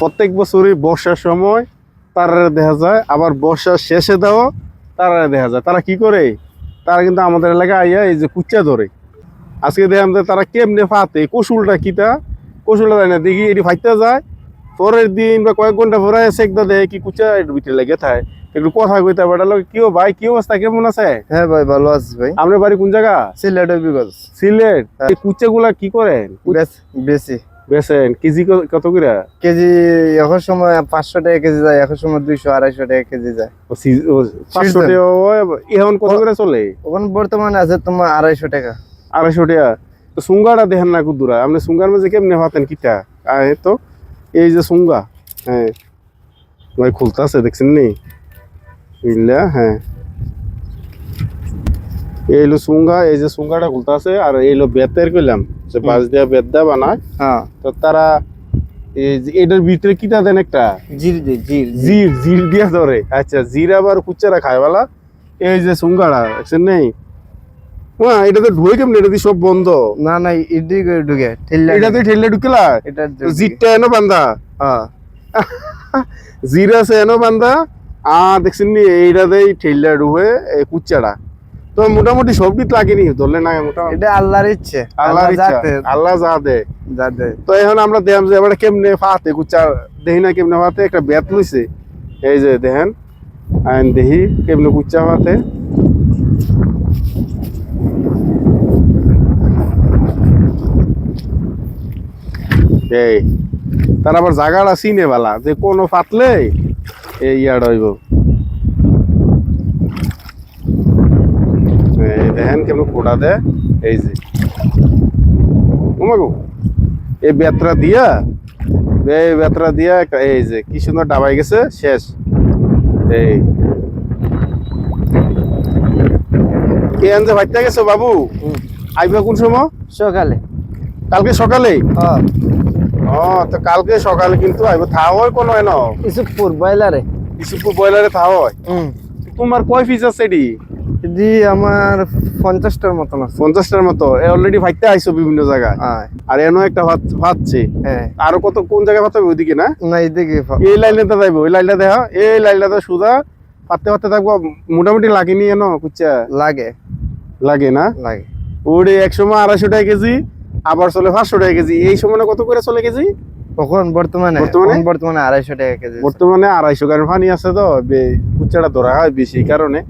প্রত্যেক বছরই বর্ষার সময় তারা দেখা যায় আবার বর্ষার শেষে দাও তারা দেখা যায়। তারা কি করে? তারা কিন্তু আমাদের এলাকায় আইয়া এই যে কুচ্চা ধরে। আজকে দেখলাম যে তারা কেমনে ফাতে কৌশলটা কিটা? কৌশলটা যায় না দেখি এটি ফাইতে যায়। পরের দিন বা কয়েক ঘণ্টা পরে একটা দেয় কি একটু ভিতরে লেগে থাকে। একটু কথা কইতে পারল কিও ভাই কি অবস্থা? কেমন আছে? হ্যাঁ ভাই ভালো আছি ভাই। আপনার বাড়ি কোন জায়গা? সিলেট সিলেট? কুচ্চা গুলা কি করেন? বেশি। বেছেন কেজি কত করে কেজি এখন সময় পাঁচশো টাকা কেজি যায় এখন সময় দুইশো আড়াইশো টাকা কেজি যায়। পাঁচশো টাকা এখন কত করে চলে? ওখানে বর্তমানে আছে তোমার আড়াইশো টাকা। আড়াইশো টাকা। তো সুঙ্গাটা দেখেন না কুদুরা। আপনি সুঙ্গার মাঝে কেমনে পাতেন কিটা? আয় তো এই যে সুঙ্গা। হ্যাঁ। ভাই খুলতাছে দেখছেন নি বুঝলা? হ্যাঁ। এই হলো সুঙ্গা এই যে সুঙ্গাটা খুলতাছে আর এই হলো বেতের কইলাম যে বাঁশ দিয়া বেত দেয়া বানায়। হ্যাঁ। তো তারা এই এটার ভিতরে কিটা দেন একটা? জির জির জির। জির দিয়া ধরে। আচ্ছা জির আবার কুচ্চারা খায় বলা। এই যে সুঙ্গাড়া দেখছেন নেই? হ্যাঁ এটা তো ঢুকে কেমন? এটা সব বন্ধ। না না করে ঢুকে ঠেললে এটা দিয়ে ঠেললে ঢুকেলা এটা জিরটা এনো বান্ধা হ্যাঁ। জির আছে এনো বান্ধা আর দেখছেন নি? এইটা দেই ঠেললে ঢুকে এই কুচ্চাটা তো মোটামুটি সব দিক লাগেনি ধরলে না মোটামুটি। এটা আল্লাহর ইচ্ছে আল্লাহর ইচ্ছা আল্লাহ যা দে। যাতে তো এখন আমরা দেখলাম যে এবারে কেমনে ফাতে কুচ্চা দেখি না কেমনে ফাতে একটা বেত লইছে। এই যে দেখেন আইন দেখি কেমনে কুচ্চা ফাতে। এই তার আবার জায়গাটা চিনে বালা যে কোনো ফাটলে এই ইয়ার হইব। এই দেখেন কেমন খোড়া দেয় এই যে। ওমাগো এই বেতরা দিয়া এই বেতরা দিয়া এই যে কি সুন্দর ডাবাই গেছে শেষ। এই। কে আনতে ভাইতে গেছো বাবু। আইবা কোন সময়? সকালে। কালকে সকালে? হ্যাঁ। ও তো কালকে সকালে কিন্তু আইব থাও হয় কোনো এন? কিছু ফুর বয়লারে ইসুপুর বয়লারে থাও। হয় হুম। তোমার কয় পিস আছে এডি দি আমার পঞ্চাশটার মতন আছে। পঞ্চাশটার মতো। অলরেডি ভাইতে আইছো বিভিন্ন জায়গায়। আর এনো একটা ভাতছে। হ্যাঁ। আরও কত কোন জায়গায় ভাত হবে ওইদিকে না? না এদিকে ফা- এই লাইনটা যাইবো ওই লাইনটা দেখা এই লাইনটা সুদা পাতে পাতে থাকব। মোটামুটি লাগেনি এনো কুচ্চা? লাগে। লাগে না? লাগে। ওরে এক সময় আড়াইশো টাকা কেজি আবার চলে পাঁচশো টাকা কেজি। এই সময় কত করে চলে কেজি? কখন বর্তমানে বর্তমানে? বর্তমানে আড়াইশো টাকা কেজি বর্তমানে আড়াইশো কারণ পানি আছে তো কুচ্চাটা ধরা হয় বেশি কারণে।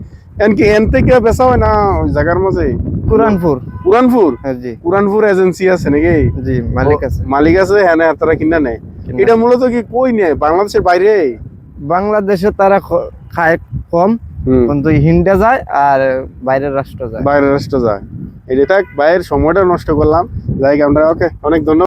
এনকি এন থেকে বেচা হয় না ওই জায়গার মাঝে পুরানপুর পুরানপুর হ্যাঁ জি। পুরানপুর এজেন্সি আছে নাকি? জি মালিক আছে। মালিক আছে হ্যাঁ না তারা কিনা নেয় এটা মূলত কি কই নেয়? বাংলাদেশের বাইরে বাংলাদেশে তারা খায় কম কিন্তু হিন্ডে যায় আর বাইরের রাষ্ট্র যায়। বাইরের রাষ্ট্র যায়। এটা থাক বাইরের সময়টা নষ্ট করলাম যাই আমরা ওকে অনেক ধন্যবাদ।